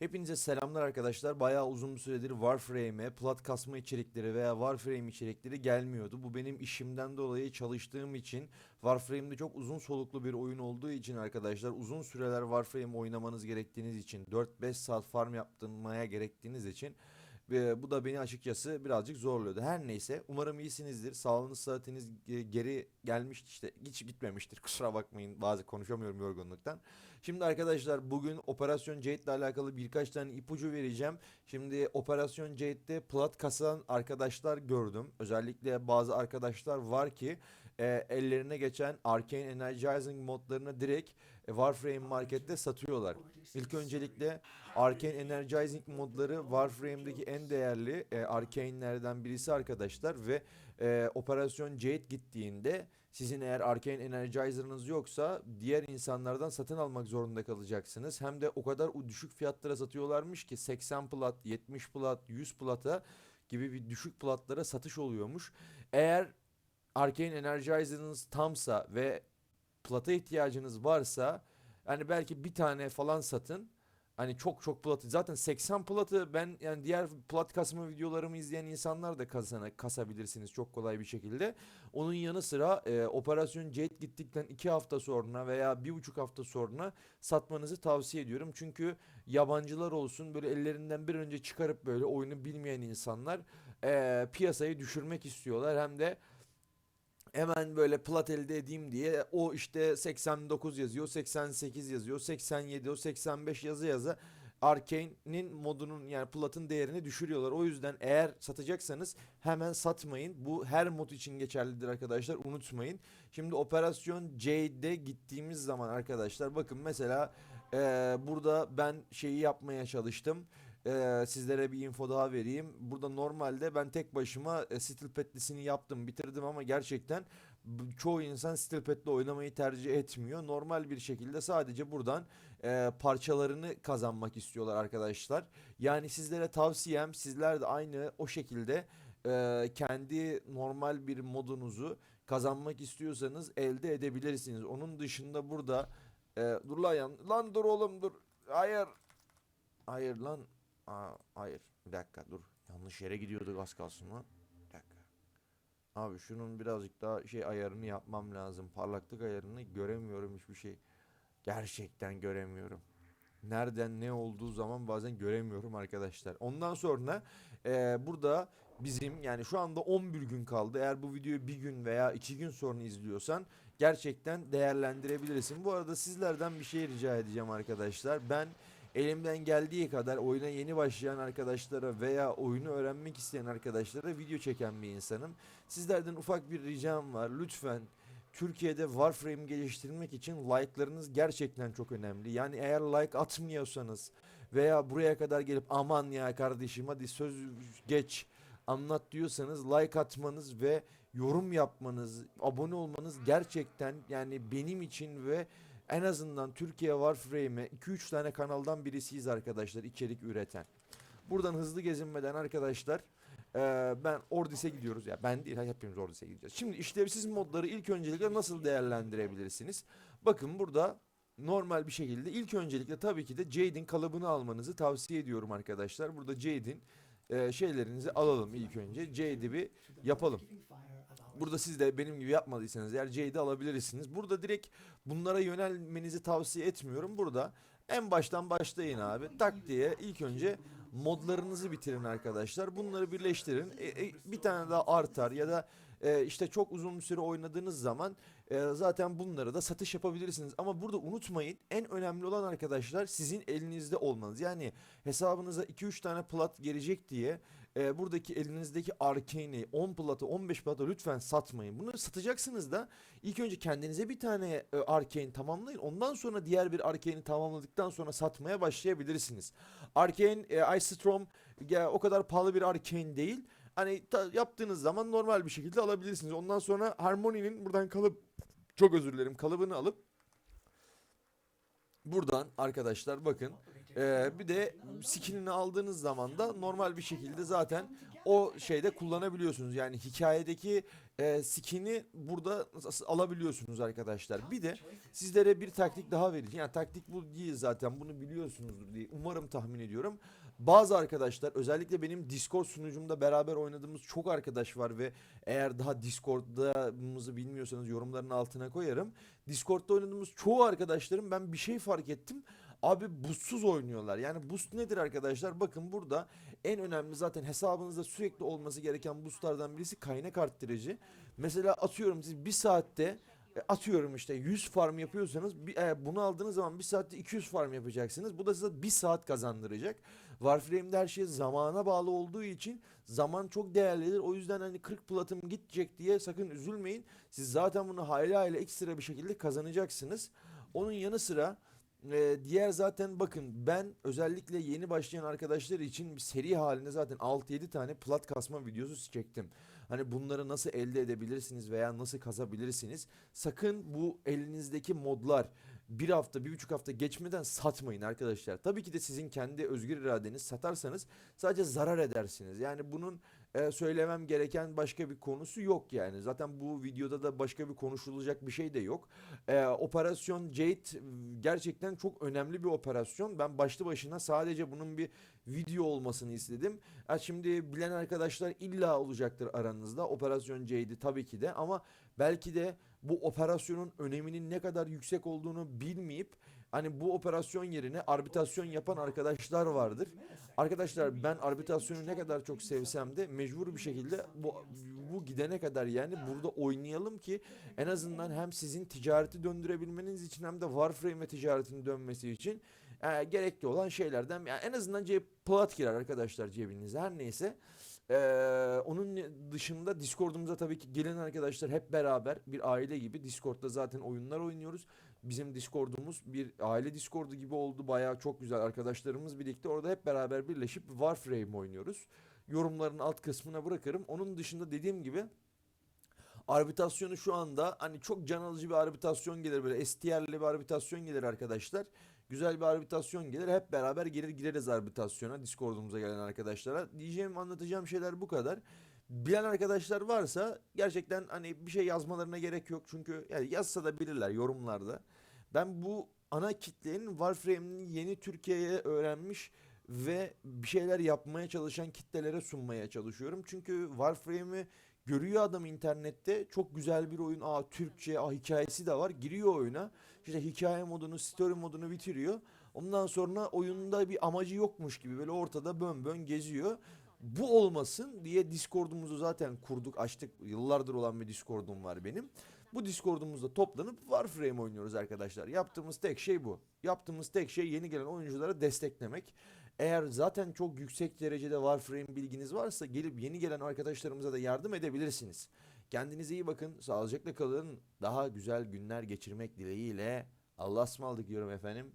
Hepinize selamlar arkadaşlar. Bayağı uzun bir süredir Warframe'e plat kasma içerikleri veya Warframe içerikleri gelmiyordu. Bu benim işimden dolayı çalıştığım için Warframe'de çok uzun soluklu bir oyun olduğu için arkadaşlar uzun süreler Warframe oynamanız gerektiğiniz için 4-5 saat farm yaptırmaya gerektiğiniz için ve bu da beni açıkçası birazcık zorluyordu. Her neyse umarım iyisinizdir. Sağlığınız saatiniz ge- geri gelmişti işte hiç gitmemiştir. Kusura bakmayın bazı konuşamıyorum yorgunluktan. Şimdi arkadaşlar bugün Operasyon Jade ile alakalı birkaç tane ipucu vereceğim. Şimdi Operasyon Jade'de plat kasan arkadaşlar gördüm. Özellikle bazı arkadaşlar var ki e, ellerine geçen Arcane Energizing modlarını direkt Warframe markette satıyorlar. İlk öncelikle Arcane Energizing modları Warframe'deki en değerli e, Arcane'lerden birisi arkadaşlar ve e, Operasyon Jade gittiğinde sizin eğer Arcane Energizer'ınız yoksa diğer insanlardan satın almak zorunda kalacaksınız. Hem de o kadar düşük fiyatlara satıyorlarmış ki 80 plat, 70 plat, 100 plata gibi bir düşük platlara satış oluyormuş. Eğer Arcane Energizer'ınız tamsa ve plata ihtiyacınız varsa hani belki bir tane falan satın. Hani çok çok platı zaten 80 platı ben yani diğer plat kasma videolarımı izleyen insanlar da kasana, kasabilirsiniz çok kolay bir şekilde. Onun yanı sıra e, Operasyon Jade gittikten 2 hafta sonra veya 1,5 hafta sonra satmanızı tavsiye ediyorum. Çünkü yabancılar olsun böyle ellerinden bir önce çıkarıp böyle oyunu bilmeyen insanlar e, piyasayı düşürmek istiyorlar. Hem de hemen böyle plat elde edeyim diye o işte 89 yazıyor, 88 yazıyor, 87, o 85 yazı yazı Arkane'in modunun yani platın değerini düşürüyorlar. O yüzden eğer satacaksanız hemen satmayın. Bu her mod için geçerlidir arkadaşlar. Unutmayın. Şimdi operasyon J'de gittiğimiz zaman arkadaşlar bakın mesela eee, burada ben şeyi yapmaya çalıştım. Eee, sizlere bir info daha vereyim. Burada normalde ben tek başıma e, Steel Pet'lisini yaptım, bitirdim ama gerçekten çoğu insan Steel Pet'le oynamayı tercih etmiyor. Normal bir şekilde sadece buradan e, parçalarını kazanmak istiyorlar arkadaşlar. Yani sizlere tavsiyem sizler de aynı o şekilde e, kendi normal bir modunuzu kazanmak istiyorsanız elde edebilirsiniz. Onun dışında burada e, dur lan lan dur oğlum dur. Hayır. Hayır lan. Aa, hayır. Bir dakika dur. Yanlış yere gidiyorduk az kalsın lan. Bir dakika. Abi şunun birazcık daha şey ayarını yapmam lazım. Parlaklık ayarını göremiyorum hiçbir şey. Gerçekten göremiyorum. Nereden ne olduğu zaman bazen göremiyorum arkadaşlar. Ondan sonra eee, burada bizim yani şu anda 11 gün kaldı. Eğer bu videoyu bir gün veya iki gün sonra izliyorsan gerçekten değerlendirebilirsin. Bu arada sizlerden bir şey rica edeceğim arkadaşlar. Ben elimden geldiği kadar oyuna yeni başlayan arkadaşlara veya oyunu öğrenmek isteyen arkadaşlara video çeken bir insanım. Sizlerden ufak bir ricam var. Lütfen Türkiye'de Warframe geliştirmek için like'larınız gerçekten çok önemli. Yani eğer like atmıyorsanız veya buraya kadar gelip aman ya kardeşim hadi söz geç anlat diyorsanız like atmanız ve yorum yapmanız, abone olmanız gerçekten yani benim için ve en azından Türkiye Warframe'e 2-3 tane kanaldan birisiyiz arkadaşlar içerik üreten. Buradan hızlı gezinmeden arkadaşlar eee, ben Ordis'e gidiyoruz. Ya ben değil hepimiz Ordis'e gideceğiz. Şimdi işlevsiz modları ilk öncelikle nasıl değerlendirebilirsiniz? Bakın burada normal bir şekilde ilk öncelikle tabii ki de Jade'in kalıbını almanızı tavsiye ediyorum arkadaşlar. Burada Jade'in eee, şeylerinizi alalım ilk önce. Jade'i bir yapalım. Burada siz de benim gibi yapmadıysanız eğer Jade'i alabilirsiniz. Burada direkt bunlara yönelmenizi tavsiye etmiyorum. Burada en baştan başlayın abi. Tak diye ilk önce modlarınızı bitirin arkadaşlar. Bunları birleştirin. E, e, bir tane daha artar ya da e, işte çok uzun bir süre oynadığınız zaman e, zaten bunları da satış yapabilirsiniz. Ama burada unutmayın en önemli olan arkadaşlar sizin elinizde olmanız. Yani hesabınıza 2-3 tane plat gelecek diye e, buradaki elinizdeki arcane'i 10 plata 15 plata lütfen satmayın. Bunları satacaksınız da ilk önce kendinize bir tane e, arcane tamamlayın. Ondan sonra diğer bir arcane'i tamamladıktan sonra satmaya başlayabilirsiniz. Arcane e, Ice Storm ya, o kadar pahalı bir arcane değil. Hani ta- yaptığınız zaman normal bir şekilde alabilirsiniz. Ondan sonra Harmony'nin buradan kalıp çok özür dilerim kalıbını alıp buradan arkadaşlar bakın Ee, bir de skinini aldığınız zaman da normal bir şekilde zaten o şeyde kullanabiliyorsunuz. Yani hikayedeki e, skin'i burada alabiliyorsunuz arkadaşlar. Bir de sizlere bir taktik daha vereceğim. Yani taktik bu değil zaten bunu biliyorsunuzdur diye umarım tahmin ediyorum. Bazı arkadaşlar özellikle benim Discord sunucumda beraber oynadığımız çok arkadaş var ve eğer daha Discord'da'mızı bilmiyorsanız yorumların altına koyarım. Discord'da oynadığımız çoğu arkadaşlarım ben bir şey fark ettim. Abi boostsuz oynuyorlar. Yani boost nedir arkadaşlar? Bakın burada en önemli zaten hesabınızda sürekli olması gereken boostlardan birisi kaynak arttırıcı. Mesela atıyorum siz bir saatte e, atıyorum işte 100 farm yapıyorsanız bunu aldığınız zaman bir saatte 200 farm yapacaksınız. Bu da size bir saat kazandıracak. Warframe'de her şey zamana bağlı olduğu için zaman çok değerlidir. O yüzden hani 40 platım gidecek diye sakın üzülmeyin. Siz zaten bunu hayli hayli ekstra bir şekilde kazanacaksınız. Onun yanı sıra e, diğer zaten bakın ben özellikle yeni başlayan arkadaşlar için seri halinde zaten 6-7 tane plat kasma videosu çektim. Hani bunları nasıl elde edebilirsiniz veya nasıl kazabilirsiniz. Sakın bu elinizdeki modlar bir hafta, bir buçuk hafta geçmeden satmayın arkadaşlar. Tabii ki de sizin kendi özgür iradeniz satarsanız sadece zarar edersiniz. Yani bunun e, söylemem gereken başka bir konusu yok yani. Zaten bu videoda da başka bir konuşulacak bir şey de yok. E, operasyon Jade e, gerçekten çok önemli bir operasyon. Ben başlı başına sadece bunun bir video olmasını istedim. Ha, şimdi bilen arkadaşlar illa olacaktır aranızda. Operasyon Jade'i tabii ki de ama belki de bu operasyonun öneminin ne kadar yüksek olduğunu bilmeyip hani bu operasyon yerine arbitrasyon yapan arkadaşlar vardır. Arkadaşlar ben arbitrasyonu ne kadar çok sevsem de mecbur bir şekilde bu bu gidene kadar yani burada oynayalım ki en azından hem sizin ticareti döndürebilmeniz için hem de Warframe ve ticaretin dönmesi için e, gerekli olan şeylerden yani en azından cep plat girer arkadaşlar cebinize her neyse. Ee, onun dışında Discord'umuza tabii ki gelen arkadaşlar hep beraber bir aile gibi Discord'da zaten oyunlar oynuyoruz. Bizim Discord'umuz bir aile Discord'u gibi oldu. Bayağı çok güzel arkadaşlarımız birlikte orada hep beraber birleşip Warframe oynuyoruz. Yorumların alt kısmına bırakırım. Onun dışında dediğim gibi arbitrasyonu şu anda hani çok can alıcı bir arbitrasyon gelir böyle STR'li bir arbitrasyon gelir arkadaşlar. Güzel bir arbitrasyon gelir. Hep beraber gelir gireriz arbitrasyona. Discord'umuza gelen arkadaşlara. Diyeceğim anlatacağım şeyler bu kadar. Bilen arkadaşlar varsa gerçekten hani bir şey yazmalarına gerek yok. Çünkü yani yazsa da bilirler yorumlarda. Ben bu ana kitlenin Warframe'ini yeni Türkiye'ye öğrenmiş ve bir şeyler yapmaya çalışan kitlelere sunmaya çalışıyorum. Çünkü Warframe'i görüyor adam internette çok güzel bir oyun. Aa Türkçe, aa hikayesi de var. Giriyor oyuna. İşte hikaye modunu, story modunu bitiriyor. Ondan sonra oyunda bir amacı yokmuş gibi böyle ortada bön bön geziyor. Bu olmasın diye Discord'umuzu zaten kurduk, açtık. Yıllardır olan bir Discord'um var benim. Bu Discord'umuzda toplanıp Warframe oynuyoruz arkadaşlar. Yaptığımız tek şey bu. Yaptığımız tek şey yeni gelen oyunculara desteklemek. Eğer zaten çok yüksek derecede Warframe bilginiz varsa gelip yeni gelen arkadaşlarımıza da yardım edebilirsiniz. Kendinize iyi bakın, sağlıcakla kalın. Daha güzel günler geçirmek dileğiyle Allah'a ısmarladık diyorum efendim.